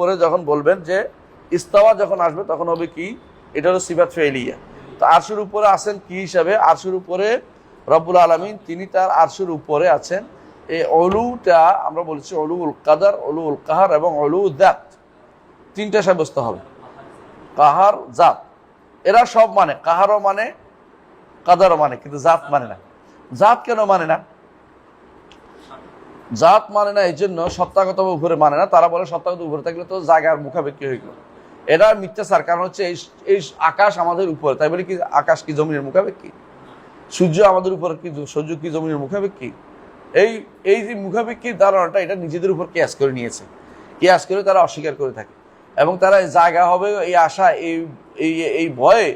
পরে যখন বলবেন যে ইস্তাওয়া যখন আসবে, তখন হবে কি? এটা হলো সিফাত ফেলিয়া তো আরশুর উপরে আছেন কি হিসাবে? আরশুর উপরে রব্বুল আলমিন, তিনি তার আরশুর উপরে আছেন। এই অলুটা আমরা বলছি অলু উল কাদার অলু উল কাহার এবং অলু দাত তিনটা সাব্যস্ত হবে। কাহার জাত এরা সব মানে কাহারও মানে কাদারও মানে কিন্তু জাত মানে না। জাত কেন মানে না? জাত মানে না, এই জন্য সত্তাগত উপরে মানে না। তারা বলে সত্তাগত উপরে থাকলে তো জায়গার মুখাপেক্ষি হয়ে গেল এটা মিথ্যাচার, কারণ হচ্ছে এই এই আকাশ আমাদের উপরে। তাই বলে কি আকাশ কি জমিনের মুখাপেক্ষি? সূর্য আমাদের উপর কি সূর্য কি জমিনের মুখাপেক্ষি? এই এই যে মুখাপেক্ষির ধারণাটা, এটা নিজেদের উপর কেয়াস করে নিয়েছে। কেয়াস করে তারা অস্বীকার করে থাকে। এবং তারা জায়গা হবে, এই আশা, এই এই এই ভয়ে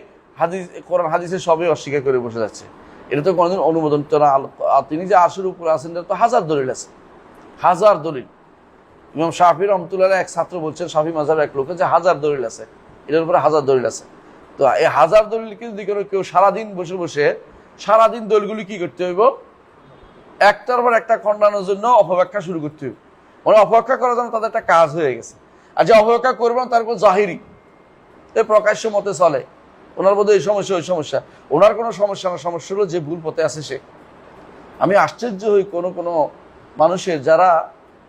হাদিস, কোরআন, হাদিসে সবই অস্বীকার করে বসে যাচ্ছে। এটা তো কোনোদিন অনুমোদন তো না। তিনি যে আশুর উপর আছেন তো হাজার দলিল আছে। হাজার দলিল। ইমাম শাহি রহমতুল্লাহ এক ছাত্র বলছেন, শাফি মাজার এক লোকে যে হাজার দলিল আছে, এটার উপরে হাজার দলিল আছে। তো এই হাজার দলিলকে যদি কোনো কেউ সারাদিন বসে বসে, সারাদিন দলিলগুলি কি করতে হইব? একটার পর একটা খণ্ডানোর জন্য অপব্যাখ্যা শুরু করতে হইব। মানে অপব্যাখ্যা করার জন্য তাদের একটা কাজ হয়ে গেছে। আর যে অপব্যাখ্যা করবে না, তার উপর জাহিরি। এ প্রকাশ্য মতে চলে। ওনার বোধ এই সমস্যা, ওই সমস্যা। ওনার কোনো সমস্যা না, সমস্যা হলো যে ভুল পথে আছে সে। আমি আশ্চর্য হই কোনো কোনো মানুষের যারা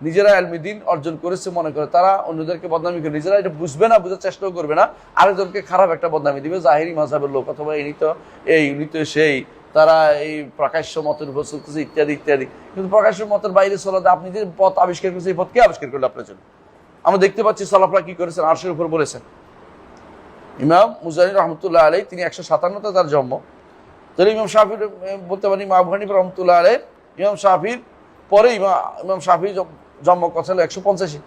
নিজেরা আলমি দিন অর্জন করেছে মনে করে তারা অন্যদেরকে বদনামি করে নিজেরা এটা বুঝবে না বোঝার চেষ্টাও করবে না আরেকজনকে খারাপ একটা বদনামি দিবে জাহিরি মাঝাবের লোক অথবা এই তো এই উনি তো সেই তারা এই প্রকাশ্য মতের উপর চলতেছে ইত্যাদি ইত্যাদি। কিন্তু প্রকাশ্য মতের বাইরে চলাতে আপনি যে পথ আবিষ্কার করেছেন এই পথ কে আবিষ্কার করল আপনার জন্য। আমরা দেখতে পাচ্ছি সলাফরা কি করেছেন আরশের উপর বলেছেন। ইমাম মুজাহিদ রহমতুল্লাহ আলাই তিনি একশো সাতান্নতে তার জন্ম। তাহলে ইমাম শাফির এ, বলতে পারি মা হানিফ রহমতুল্লাহ আলাই ইমাম শাফির পরে ইমাম শাফি জন্ম কথা হলো একশো পঞ্চাশি।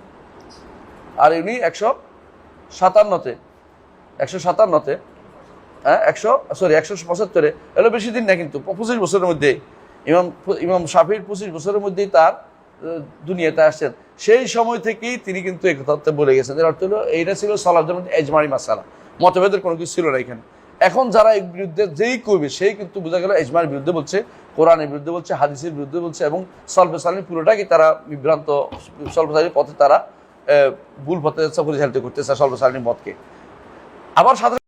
আর ইনি একশো সাতান্নতে। একশো সাতান্নতে হ্যাঁ একশো সরি একশো পঁচাত্তরে। এগুলো বেশি দিন না কিন্তু, পঁচিশ বছরের মধ্যে ইমাম ইমাম শাফির পঁচিশ বছরের মধ্যেই তার দুনিয়াতে আসছেন। সেই সময় থেকেই তিনি কিন্তু এই কথা বলে গেছেন। এর অর্থ হলো, এইটা ছিল মধ্যে এজমারি মাসালা। মতভেদের কোনো কিছু ছিল না এখানে। এখন যারা এর বিরুদ্ধে যেই করবে, সেই কিন্তু বোঝা গেল এজমার বিরুদ্ধে বলছে, কোরআনের বিরুদ্ধে বলছে, হাদিসের বিরুদ্ধে বলছে এবং সলফে সালিম পুরোটাকে তারা বিভ্রান্ত, সলফে সালিম পথে তারা ভুল পথে পরিচালিত করতেছে সলফে সালিম মতকে। আবার সাথে